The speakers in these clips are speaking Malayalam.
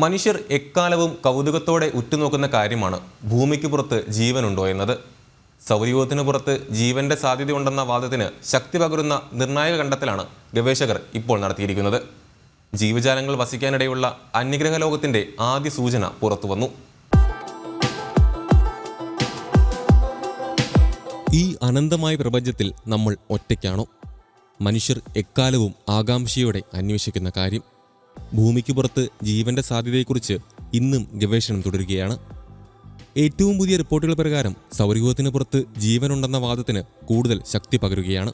മനുഷ്യർ എക്കാലവും കൗതുകത്തോടെ ഉറ്റുനോക്കുന്ന കാര്യമാണ് ഭൂമിക്ക് പുറത്ത് ജീവനുണ്ടോ എന്നത്. സൗരയൂഹത്തിന് പുറത്ത് ജീവന്റെ സാധ്യതയുണ്ടെന്ന വാദത്തിന് ശക്തി പകരുന്ന നിർണായക കണ്ടെത്തലാണ് ഗവേഷകർ ഇപ്പോൾ നടത്തിയിരിക്കുന്നത്. ജീവജാലങ്ങൾ വസിക്കാനിടയുള്ള അന്യഗ്രഹ ലോകത്തിന്റെ ആദ്യ സൂചന പുറത്തുവന്നു ഈ അനന്തമായ പ്രപഞ്ചത്തിൽ നമ്മൾ ഒറ്റയ്ക്കാണോ? മനുഷ്യർ എക്കാലവും ആകാംക്ഷയോടെ അന്വേഷിക്കുന്ന കാര്യം. ഭൂമിക്ക് പുറത്ത് ജീവന്റെ സാധ്യതയെക്കുറിച്ച് ഇന്നും ഗവേഷണം തുടരുകയാണ്. ഏറ്റവും പുതിയ റിപ്പോർട്ടുകൾ പ്രകാരം സൗരയൂഹത്തിന് പുറത്ത് ജീവനുണ്ടെന്ന വാദത്തിന് കൂടുതൽ ശക്തി പകരുകയാണ്.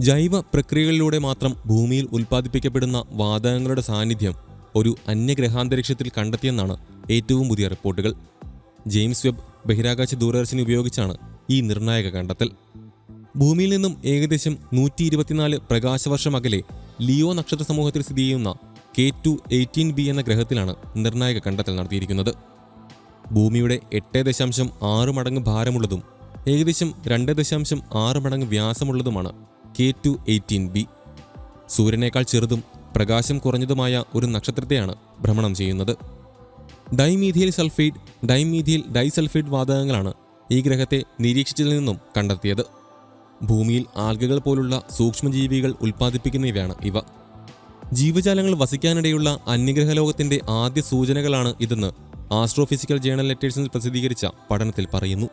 ജൈവ പ്രക്രിയകളിലൂടെ മാത്രം ഭൂമിയിൽ ഉൽപ്പാദിപ്പിക്കപ്പെടുന്ന വാതകങ്ങളുടെ സാന്നിധ്യം ഒരു അന്യഗ്രഹാന്തരീക്ഷത്തിൽ കണ്ടെത്തിയെന്നാണ് ഏറ്റവും പുതിയ റിപ്പോർട്ടുകൾ. ജെയിംസ് വെബ് ബഹിരാകാശ ദൂരദർശിനി ഉപയോഗിച്ചാണ് ഈ നിർണായക കണ്ടെത്തൽ. ഭൂമിയിൽ നിന്നും ഏകദേശം നൂറ്റി ഇരുപത്തിനാല് പ്രകാശവർഷം അകലെ ലിയോ നക്ഷത്ര സമൂഹത്തിൽ സ്ഥിതി ചെയ്യുന്ന കെ ടു എയ്റ്റീൻ ബി എന്ന ഗ്രഹത്തിലാണ് നിർണായക കണ്ടെത്തൽ നടത്തിയിരിക്കുന്നത്. ഭൂമിയുടെ എട്ട് ദശാംശം ആറ് മടങ്ങ് ഭാരമുള്ളതും ഏകദേശം രണ്ട് ദശാംശം ആറ് മടങ്ങ് വ്യാസമുള്ളതുമാണ് കെ ടു എയ്റ്റീൻ ബി. സൂര്യനേക്കാൾ ചെറുതും പ്രകാശം കുറഞ്ഞതുമായ ഒരു നക്ഷത്രത്തെയാണ് ഭ്രമണം ചെയ്യുന്നത്. ഡൈമീഥിയൽ സൾഫൈഡ് ഡൈമീഥിയൽ ഡൈസൾഫൈഡ് വാതകങ്ങളാണ് ഈ ഗ്രഹത്തെ നിരീക്ഷിച്ചതിൽ നിന്നും കണ്ടെത്തിയത്. ഭൂമിയിൽ ആൽഗകൾ പോലുള്ള സൂക്ഷ്മജീവികൾ ഉൽപ്പാദിപ്പിക്കുന്നവയാണ് ഇവ. ജീവജാലങ്ങൾ വസിക്കാനിടയുള്ള അന്യഗ്രഹ ലോകത്തിന്റെ ആദ്യ സൂചനകളാണ് ഇതെന്ന് ആസ്ട്രോഫിസിക്കൽ ജേണൽ ലെറ്റേഴ്സിൽ പ്രസിദ്ധീകരിച്ച പഠനത്തിൽ പറയുന്നു.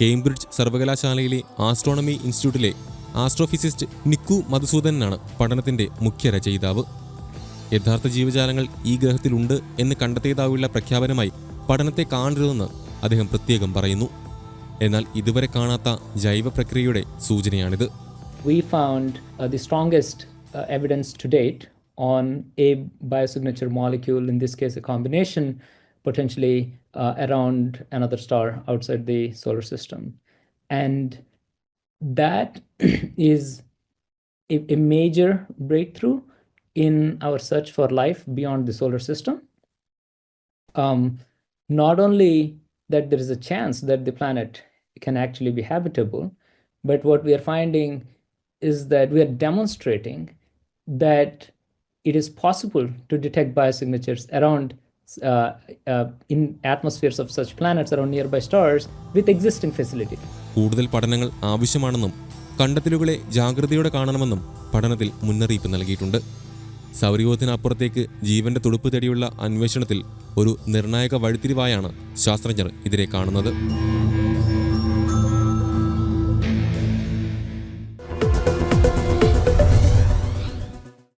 കേംബ്രിഡ്ജ് സർവകലാശാലയിലെ ആസ്ട്രോണമി ഇൻസ്റ്റിറ്റ്യൂട്ടിലെ ആസ്ട്രോഫിസിസ്റ്റ് നിക്കു മധുസൂദനാണ് പഠനത്തിന്റെ മുഖ്യ രചയിതാവ്. യഥാർത്ഥ ജീവജാലങ്ങൾ ഈ ഗ്രഹത്തിലുണ്ട് എന്ന് കണ്ടെത്തിയതാവുള്ള പ്രഖ്യാപനമായി പഠനത്തെ കാണരുതെന്ന് അദ്ദേഹം പ്രത്യേകം പറയുന്നു. എന്നാൽ ഇതുവരെ കാണാത്ത ജൈവ പ്രക്രിയയുടെ സൂചനയാണിത്. We found uh, the strongest uh, evidence to date on a biosignature molecule, in this case, a combination potentially uh, around another star outside the solar system. And that is a, major breakthrough in our search for life beyond the solar system. Um, not only that there is a chance that the planet can actually be habitable, but what we are finding is that we are demonstrating that it is possible to detect biosignatures around uh, uh, in atmospheres of such planets around nearby stars with existing facility. കൂടുതൽ പഠനങ്ങൾ ആവശ്യമാണെന്നും കണ്ടെത്തലുകളെ ജാഗ്രതയോടെ കാണണമെന്നും പഠനത്തിൽ മുന്നറിയിപ്പ് നൽകിയിട്ടുണ്ട് സൗരയൂഹത്തിനപ്പുറത്തേക്ക് ജീവന്റെ തുടുപ്പ് തേടിയുള്ള അന്വേഷണത്തിൽ ഒരു നിർണായക വഴിത്തിരിവായാണ് ശാസ്ത്രജ്ഞർ ഇതിനെ കാണുന്നത്